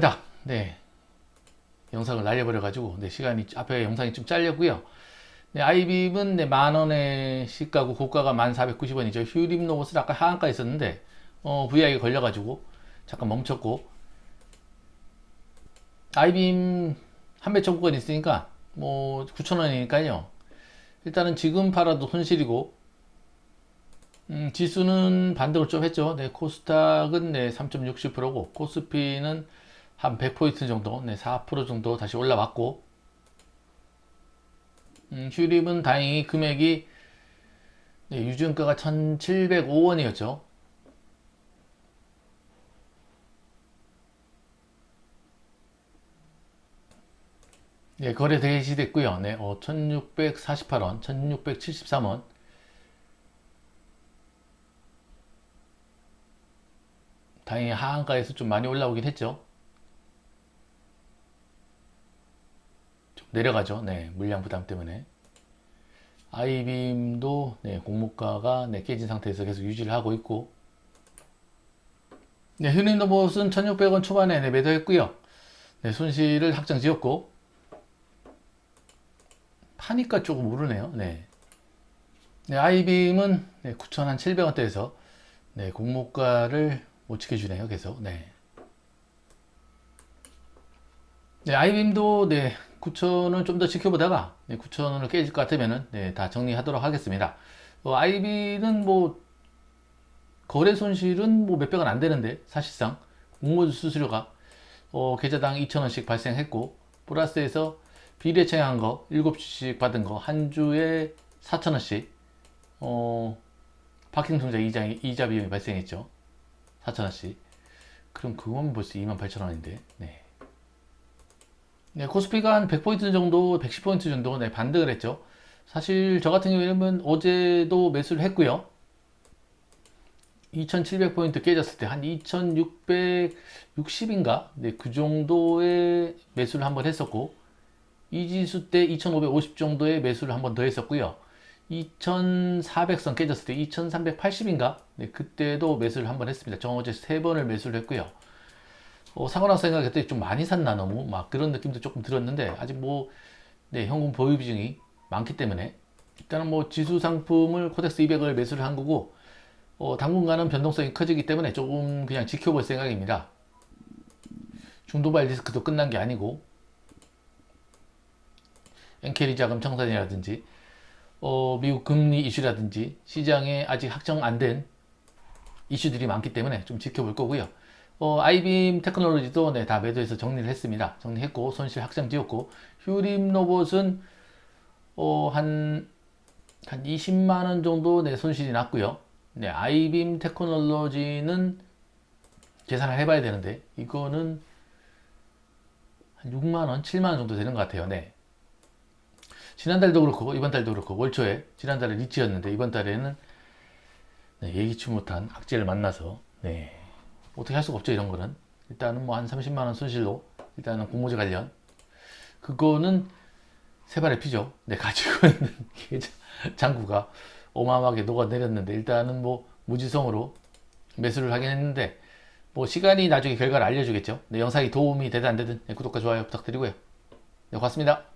자, 네. 영상을 날려버려가지고, 네, 시간이, 앞에 영상이 좀 잘렸고요. 네, 아이빔은 네, 만 원의 시가고 고가가 1490원이죠. 휴림 로봇은 아까 하한가 있었는데, 어, VI가 걸려가지고, 잠깐 멈췄고, 아이빔 한배 청구권 있으니까, 뭐, 9,000원이니까요. 일단은 지금 팔아도 손실이고, 음, 지수는 반등을 좀 했죠. 네, 코스닥은 네, 3.60%고, 코스피는 한 100포인트 정도, 네, 4% 정도 다시 올라왔고, 음, 휴림은 다행히 금액이 네, 유증가가 1,705원이었죠. 네, 거래 개시됐고요. 네, 어, 1,648원, 1,673원. 다행히 하한가에서 좀 많이 올라오긴 했죠. 좀 내려가죠. 네, 물량 부담 때문에. 아이빔도 네, 공모가가 네, 깨진 상태에서 계속 유지를 하고 있고. 네, 휴림 로봇은 1,600원 초반에 네, 매도했고요. 네, 손실을 확정 지었고. 파니까 조금 오르네요. 네. 네, 아이빔은 네, 9,700원대에서 네, 공모가를 못 지켜주네요, 계속. 네. 네, 아이빔도 네, 9,000원 좀 더 지켜보다가 네, 9,000원을 깨질 것 같으면은 네, 다 정리하도록 하겠습니다. 어, 아이비는 뭐 거래 손실은 뭐 몇백원 안 되는데 사실상 공모 수수료가 어, 계좌당 2,000원씩 발생했고 플러스에서 비례 청약한 거 7주씩 받은 거 한 주에 4,000원씩 어, 파킹 통장 이자, 이자 비용이 발생했죠. 4,000원씩. 그럼 그건 벌써 28,000원인데. 네. 네, 코스피가 한 100포인트 정도, 110포인트 정도 네, 반등을 했죠. 사실 저 같은 경우에는 어제도 매수를 했고요. 2700포인트 깨졌을 때 한 2660인가? 네, 그 정도의 매수를 한번 했었고, 이 지수 때 2550 정도의 매수를 한번 더 했었고요. 2400선 깨졌을 때 2380인가? 네, 그때도 매수를 한번 했습니다. 저 어제 세 번을 매수를 했고요. 어, 상관없 생각할 때 좀 많이 샀나 너무 막 그런 느낌도 조금 들었는데 아직 뭐 네, 현금 보유 비중이 많기 때문에 일단은 뭐 지수 상품을 코덱스 200을 매수를 한 거고 어, 당분간은 변동성이 커지기 때문에 조금 그냥 지켜볼 생각입니다. 중도발 리스크도 끝난 게 아니고 엔캐리 자금 청산이라든지 어, 미국 금리 이슈라든지 시장에 아직 확정 안 된 이슈들이 많기 때문에 좀 지켜볼 거고요. 어, 아이빔 테크놀로지도 네, 다 매도해서 정리를 했습니다. 정리했고 손실 확정 지었고 휴림 로봇은 어, 한, 한 20만 원 정도 네, 손실이 났고요. 네, 아이빔 테크놀로지는 계산을 해봐야 되는데 이거는 한 6만 원, 7만 원 정도 되는 것 같아요. 네. 지난달도 그렇고 이번 달도 그렇고 월 초에 지난달에 리치였는데 이번 달에는 네, 예기치 못한 악재를 만나서 네, 어떻게 할 수가 없죠 이런 거는. 일단은 뭐 한 30만 원 손실로 일단은 공모제 관련. 그거는 세 발의 피죠. 네 가지고 있는 장구가 어마어마하게 녹아내렸는데 일단은 뭐 무지성으로 매수를 하긴 했는데 뭐 시간이 나중에 결과를 알려주겠죠. 네, 영상이 도움이 되든 안 되든 네, 구독과 좋아요 부탁드리고요. 네 고맙습니다